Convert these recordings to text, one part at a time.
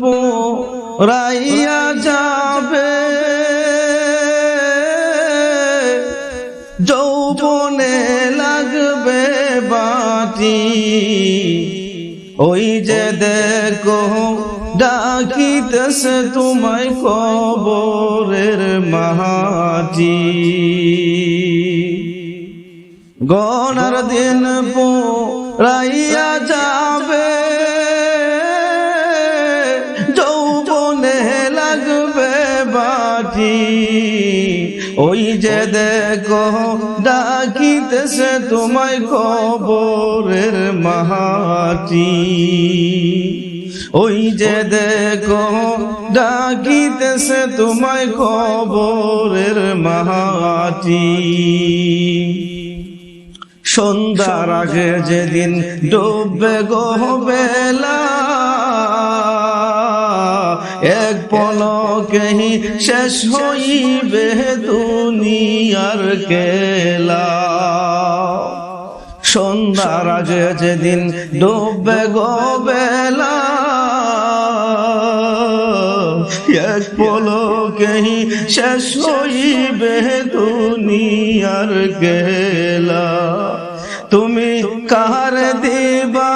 পোরাইয়া যাবে। যৌবনে লাগবে বাটি ওই যে দেখো, ডাকিতেছে তোমায় কবরের মাটি গনার দিন পো রাইয়া যাবে। লাগবে বাটি। ওই যে দেখো, ডাকিতেছে তোমায় কবরের মাটি ওই যে দেখো, ডাকিতেছে তোমায় কবরের মাটি সন্ধ্যার আগে যেদিন ডুববে গহবেলা এক পলকেহি শেষ হইবে দুনিয়ার কেলা। সন্ধ্যার আগে যেদিন ডুববে গবেলা এক পলকেহি শেষ হইবে দুনিয়ার গেলা তুমি কার দিবা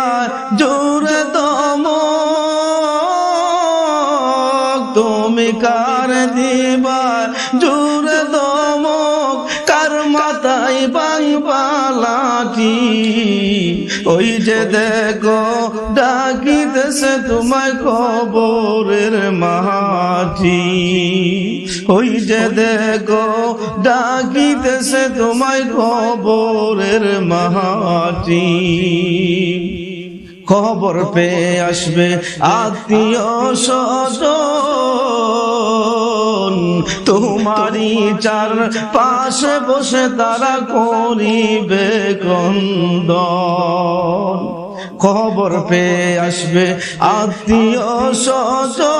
তুমি কার দিবা জোর দম কার মাথায় বাংবালাটি ওই যে দেখো, ডাকিতেছে তোমায় কবরের মাটি। ওই যে দেখো, ডাকিতেছে তোমায় কবরের মাটি। খবর পেয়ে আসবে আত্মীয় স্বজন। তোমারই চার পাশে বসে তারা করিবে কন্দন খবর পেয়ে আসবে আত্মীয় স্বজন।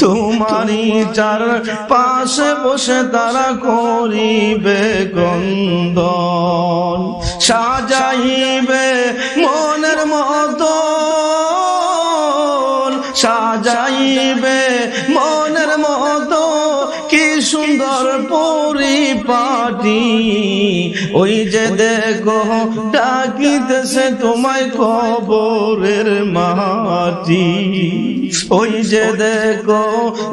তোমারই চার পাশে বসে তারা করিবে কন্দন সাজাইবে মনের মতো কি সুন্দর পরিপাটি। ওই যে দেখো, ডাকিতেছে তোমায় কবরের মাটি। ওই যে দেখো,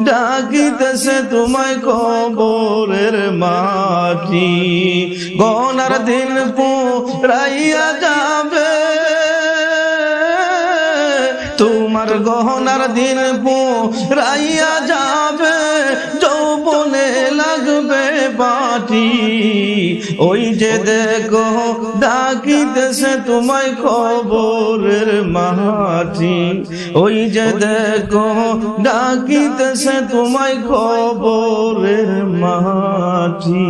ডাকিতেছে তোমায় কবরের মাটি। গনার দিন পুরাইয়া যাবে তোমার গহনার দিন রাইয়া যাবে, যৌবনে লাগবে বাটি ওই যে দেখো ডাকিতেছে তোমায় খবরের মাটি। ওই যে দেখো ডাকিতেছে তোমায় খবরের মাটি।